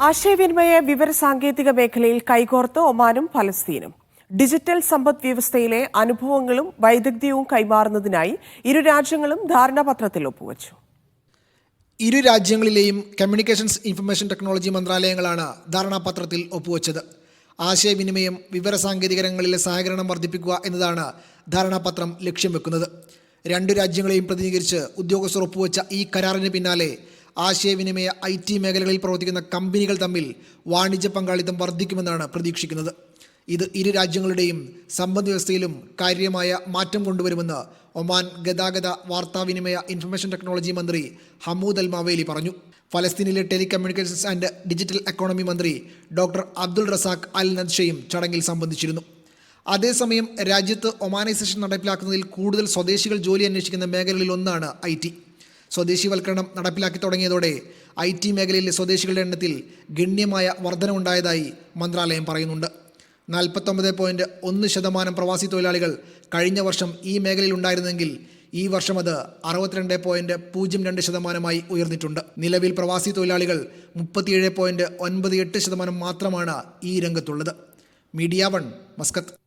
ആശയവിനിമയ വിവര സാങ്കേതിക മേഖലയിൽ കൈകോർത്ത് ഒമാനും ഫലസ്തീനും ഡിജിറ്റൽ സമ്പദ് വ്യവസ്ഥയിലെ അനുഭവങ്ങളും വൈദഗ്ധ്യവും കൈമാറുന്നതിനായി ഇരു രാജ്യങ്ങളും ധാരണാപത്രത്തിൽ ഒപ്പുവച്ചു. ഇരു രാജ്യങ്ങളിലെയും കമ്മ്യൂണിക്കേഷൻസ് ഇൻഫർമേഷൻ ടെക്നോളജി മന്ത്രാലയങ്ങളാണ് ധാരണാപത്രത്തിൽ ഒപ്പുവച്ചത്. ആശയവിനിമയം വിവരസാങ്കേതിക രംഗങ്ങളിലെ സഹകരണം വർദ്ധിപ്പിക്കുക എന്നതാണ് ധാരണാപത്രം ലക്ഷ്യം വെക്കുന്നത്. രണ്ടു രാജ്യങ്ങളെയും പ്രതിനിധീകരിച്ച് ഉദ്യോഗസ്ഥർ ഒപ്പുവച്ച ഈ കരാറിന് പിന്നാലെ ആശയവിനിമയ ഐ ടി മേഖലകളിൽ പ്രവർത്തിക്കുന്ന കമ്പനികൾ തമ്മിൽ വാണിജ്യ പങ്കാളിത്തം വർദ്ധിക്കുമെന്നാണ് പ്രതീക്ഷിക്കുന്നത്. ഇത് ഇരു രാജ്യങ്ങളുടെയും സമ്പദ് വ്യവസ്ഥയിലും കാര്യമായ മാറ്റം കൊണ്ടുവരുമെന്ന് ഒമാൻ ഗതാഗത വാർത്താവിനിമയ ഇൻഫർമേഷൻ ടെക്നോളജി മന്ത്രി ഹമൂദ് അൽ മാവേലി പറഞ്ഞു. ഫലസ്തീനിലെ ടെലികമ്മ്യൂണിക്കേഷൻസ് ആൻഡ് ഡിജിറ്റൽ എക്കോണമി മന്ത്രി ഡോക്ടർ അബ്ദുൾ റസാഖ് അൽ നദ്ഷയും ചടങ്ങിൽ സംബന്ധിച്ചിരുന്നു. അതേസമയം രാജ്യത്ത് ഒമാനൈസേഷൻ നടപ്പിലാക്കുന്നതിൽ കൂടുതൽ സ്വദേശികൾ ജോലി അന്വേഷിക്കുന്ന മേഖലകളിൽ ഒന്നാണ് ഐ സ്വദേശിവൽക്കരണം നടപ്പിലാക്കി തുടങ്ങിയതോടെ ഐ ടി മേഖലയിലെ സ്വദേശികളുടെ എണ്ണത്തിൽ ഗണ്യമായ വർധനമുണ്ടായതായി മന്ത്രാലയം പറയുന്നുണ്ട്. നാൽപ്പത്തൊമ്പത് പോയിന്റ് ഒന്ന് ശതമാനം പ്രവാസി തൊഴിലാളികൾ കഴിഞ്ഞ വർഷം ഈ മേഖലയിൽ ഉണ്ടായിരുന്നെങ്കിൽ ഈ വർഷം അത് അറുപത്തിരണ്ട് പോയിന്റ് പൂജ്യം രണ്ട് ശതമാനമായി ഉയർന്നിട്ടുണ്ട്. നിലവിൽ പ്രവാസി തൊഴിലാളികൾ മുപ്പത്തിയേഴ് പോയിന്റ് ഒൻപത് എട്ട് ശതമാനം മാത്രമാണ് ഈ രംഗത്തുള്ളത്. Media One Muscat.